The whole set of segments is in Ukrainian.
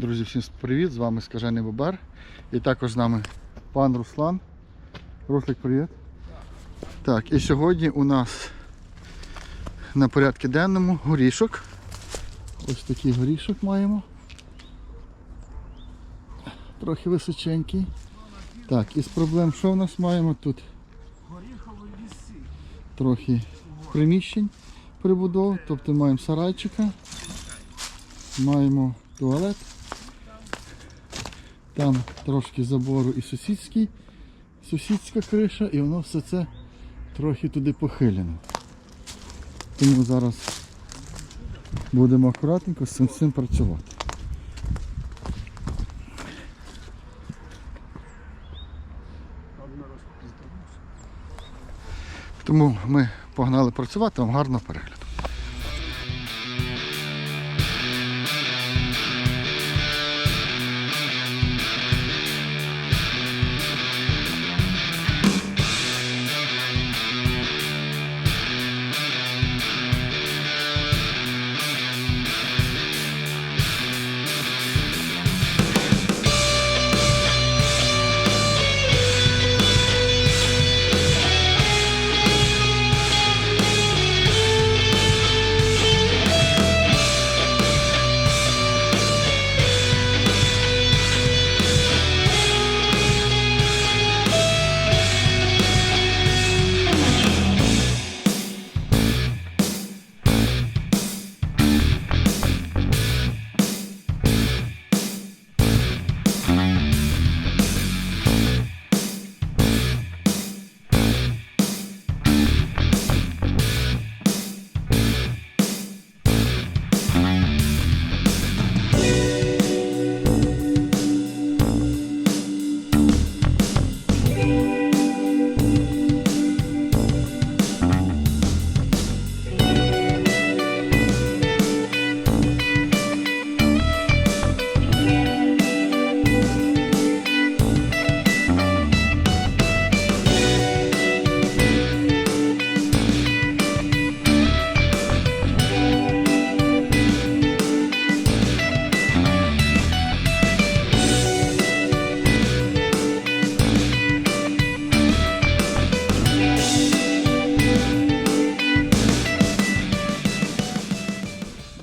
Друзі, всім привіт! З вами Скажений Бобер. І також з нами пан Руслан. Руслик, привіт. Так, і сьогодні у нас на порядку денному горішок. Ось такий горішок маємо. Трохи височенький. Так, із проблем що в нас маємо тут? Трохи приміщень прибудов, тобто маємо сарайчика, маємо туалет, там трошки забору і сусідський, сусідська криша, і воно все це трохи туди похилено. Тому зараз будемо акуратненько з цим всім працювати. Тому ми погнали працювати, вам гарного перегляду.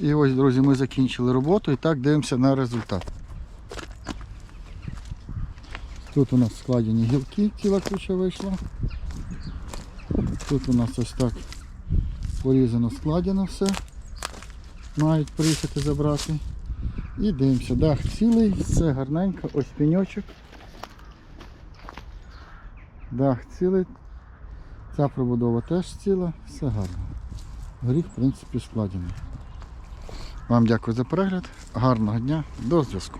І ось, друзі, ми закінчили роботу і так дивимося на результат. Тут у нас складені гілки, ціла куча вийшла. Тут у нас ось так порізано складено все. Мають приїхати забрати. І дивимося, дах цілий, все гарненько, ось пеньочок. Дах цілий. Ця пробудова теж ціла, все гарно. Горіх, в принципі, складений. Вам дякую за перегляд. Гарного дня. До зв'язку.